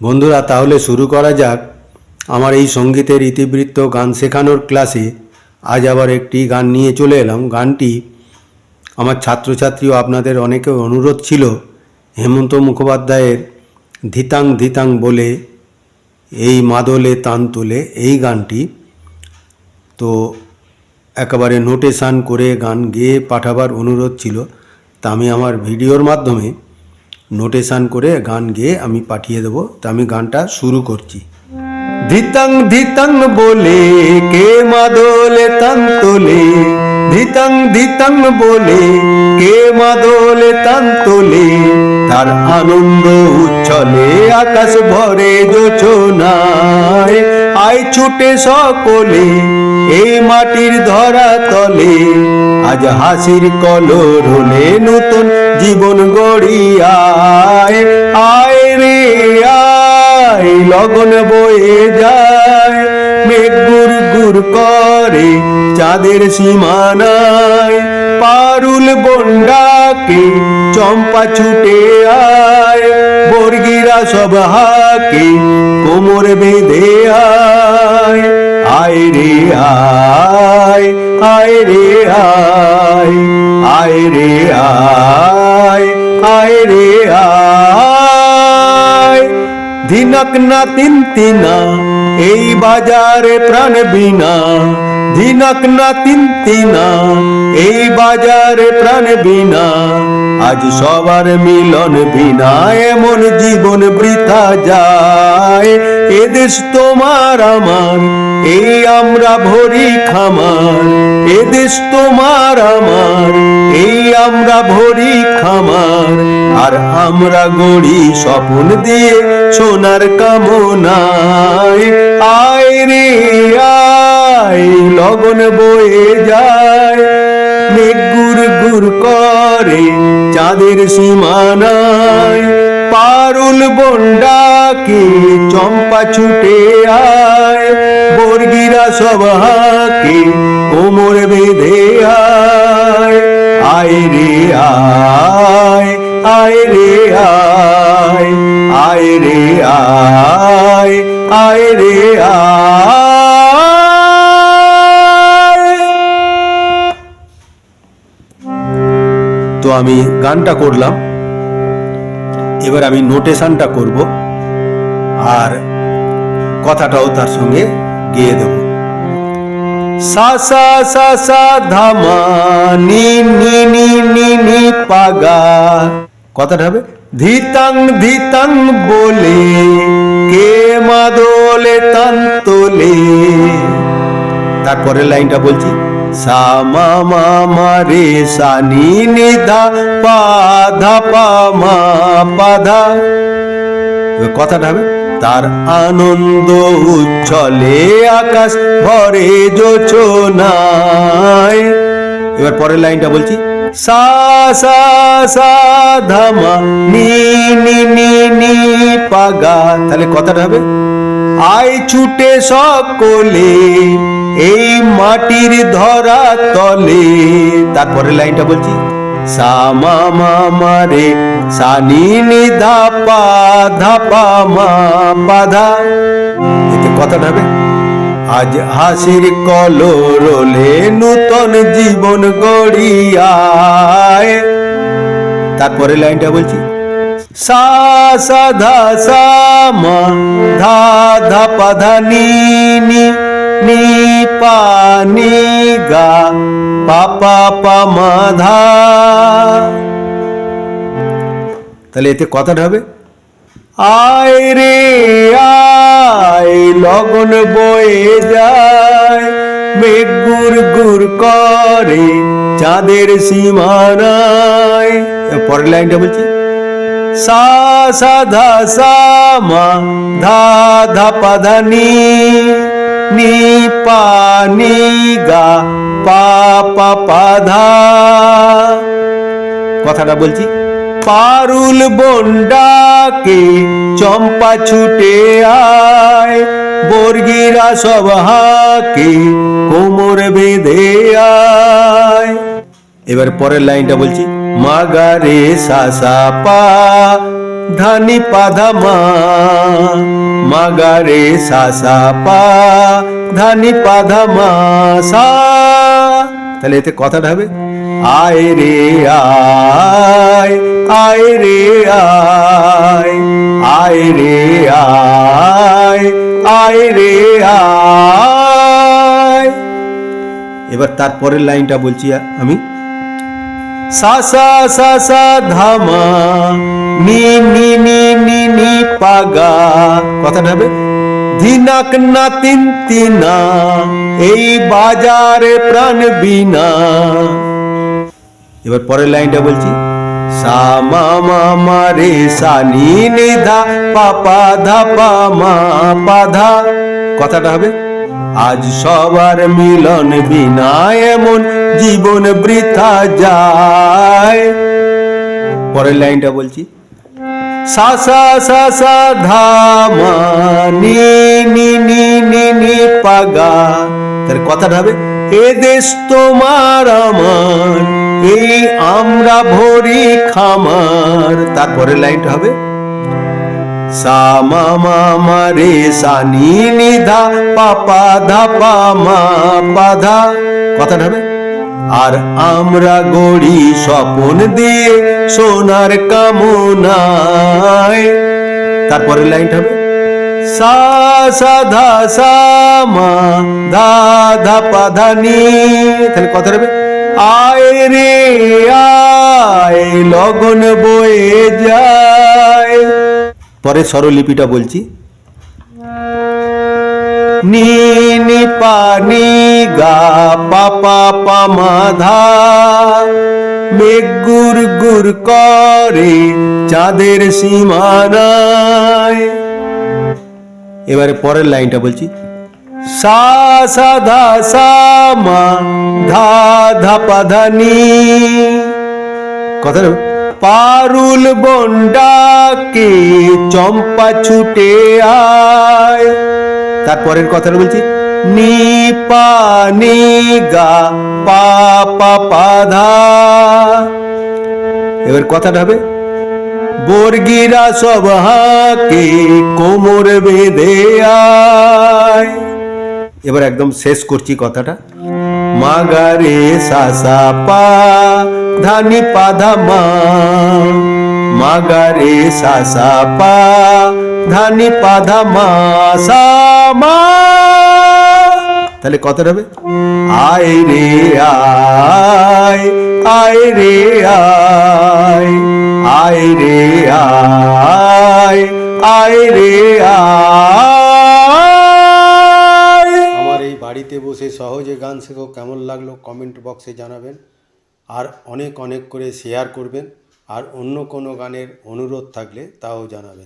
বন্ধুরা, তাহলে শুরু করা যাক। আমার এই সঙ্গীতের ইতিবৃত্ত গান শেখানোর ক্লাসে আজ আবার একটি গান নিয়ে চলে এলাম। গানটি আমার ছাত্রছাত্রী ও আপনাদের অনেকের অনুরোধ ছিল, হেমন্ত মুখোপাধ্যায়ের ধিতাং ধিতাং বলে, এই মাদলে তান তুলে এই গানটি। তো একেবারে নোটেশান করে গান গেয়ে পাঠাবার অনুরোধ ছিল। তা আমি আমার ভিডিওর মাধ্যমে নোটেশান করে গান গেয়ে আমি পাঠিয়ে দেবো। তা আমি গানটা শুরু করছি। ধিতাং ধিতাং বলে কে মাদলে তান তোলে? ধিতাং ধিতাং বলে কে মাদলে তান তোলে? তার আনন্দ উচ্ছলে আকাশ ভরে যোচনায় আয় ছুটে সকলে, এই মাটির ধরা তলে। আজ হাসির কলর হলে নতুন জীবন গড়িয়ায়। আয় রে, আয়, লগন বয়ে যায়। মেঘ গুর গুর করে চাঁদের সীমানায়। পারুল বন্ডাকে চম্পা ছুটে আয়। বর্গিরা সব হাকে কোমর বেঁধে আয়। আয় রে আয় আয় রে আয় আয় রে আয় আয় রে আয় ধিনক না তিন তিনা, এই বাজারে প্রাণ বিনা ধিনক না তিন তিনা এই বাজারে প্রাণ বিনা, আজ সবার মিলন বিনা, এমন জীবন বৃথা যায়। এদেশ তোমার আমার, এই আমরা ভরি খামার। এদেশ তোমার আমার, এই আমরা ভরি খামার। আর আমরা গড়ি স্বপন দিয়ে সোনার কামনায়। আয় রে, আয় লগন বয়ে যায়। মেঘ গুর গুর করে চাঁদের সীমানায়। পারুল বন্ডাকে চম্পা ছুটে আয়। বর্গিরা সব হাকে কোমর বেঁধে আয়। আয় রে আয় আয় রে আয় আয় রে আয় আয় রে আয়। তো আমি গানটা করলাম। এবার আমি নোটেশনটা করব আর কথাটাও তার সঙ্গে গেয়ে দেব। সা সা সা সা, ধামা, নি নি নি নি নি, পাগা। কথাটা হবে, ধিতাং ধিতাং বলে, কে মাদলে তান তোলে। লাইনটা বলছি সা মা মা মা রে সা নি নি পা ধা পা মা পা ধা এবার কথাটা হবে, তার আনন্দ উচ্ছলে আকাশ ভরে যোচনায় এবার পরের লাইনটা বলছি, সা সা সা, ধামা, নি নি নি নি, পাগা। তাহলে কথাটা হবে, আয় ছুটে সকলে এই মাটির ধরা তলে তারপরে লাইনটা বলছি, সা মা মা মা রে, সা নি নি ধা পা ধা পা মা পা ধা। এতে কথাটা হবে, আজ হাসির কলরলে নূতন জীবন গড়িয়ায়। তারপরে লাইনটা বলছি, সা সা, ধা, সা, মা, ধা ধা, পা, ধা, নি নি। নি পা নি গা মা ধা তাহলে এতে কথাটা হবে, আয় রে, আয়, লগন বয়ে যায়। মেঘ গুর গুর করে চাঁদের সীমানায়। পরের লাইনটা বলছি, সা সা, ধা, সা, মা, ধা ধা, পা, ধা নি নি পা নি গা পা পা ধা কথাটা বলছি, পারুল বন্ডাকে চম্পা ছুটে আয়, বর্গিরা সব হাকে কোমর বেঁধে আয়। এবার পরের লাইনটা বলছি, মাগারে সা সা পা সা পা, ধানি পাধা মা সা। তাহলে এতে কথাটা হবে, আয় রে আয় আয় রে আয় আয় রে আয় আয় রে আয়। এবার তারপরের লাইনটা বলছি আমি। সা সা ধামা নি নি নি নি নি পাগা। কথাটা হবে? ধিনাক না তিন তিনা, এই বাজারে প্রাণ বিনা। এবার পরের লাইনটা বলছি, সা, মা মা মা, রে, সা, নি নি, ধা, পা পা, ধা, পা, মা, পা, ধা। কথাটা হবে? আজ সবার মিলন বিনা এমন জীবন বৃথা যায়। পরের লাইনটা বলছি। সা সা সা সা, ধা নি নি নি নি পাগা তার কথাটা হবে, এ দেশ তোমার আমার, এই আমরা ভরি খামার। তারপরের লাইনটা হবে সা মা মা মা ধা, পা পা ধা, পা আর আমরা গড়ি স্বপন দিয়ে সোনার কামনায়। তারপরে লাইনটা হবে? সা সা, ধা, সা, মা, ধা ধা, পা, ধা, নি। তাহলে কথা হবে? আয় রে, আয়, লগন বয়ে যায় পরে স্বরলিপিটা বলছি। নি নি পা নি গা পা পা পা মা ধা। মেঘ গুর গুর করে চাঁদের সীমানায়। এবারে পরের লাইনটা বলছি। সা সা ধা সা মা ধা ধা পা ধা নি। কথা পারুল বন্ডাকে চম্পা ছুটে আয়। তারপরের কথাটা বলছি, নি পা নি গা, পা পা পা ধা। এবার কথাটা হবে, বর্গিরা সব হাকে কোমর বেঁধে আয়। এবার একদম শেষ করছি কথাটা, মাগারে সাসা পা ধানি পাধা মা মাগারে সাসা পা ধানি পাধা মা সা মা তাহলে কথাটা হবে আয় রে আয় আয় রে আয় আয় রে আয় আয় রে আয় আমার এই বাড়িতে বসে সহজে গান শেখো। কেমন লাগল কমেন্ট বক্সে জানাবেন। আর অনেক অনেক করে শেয়ার করবেন। আর অন্য কোনো গানের অনুরোধ থাকলে তাও জানাবেন।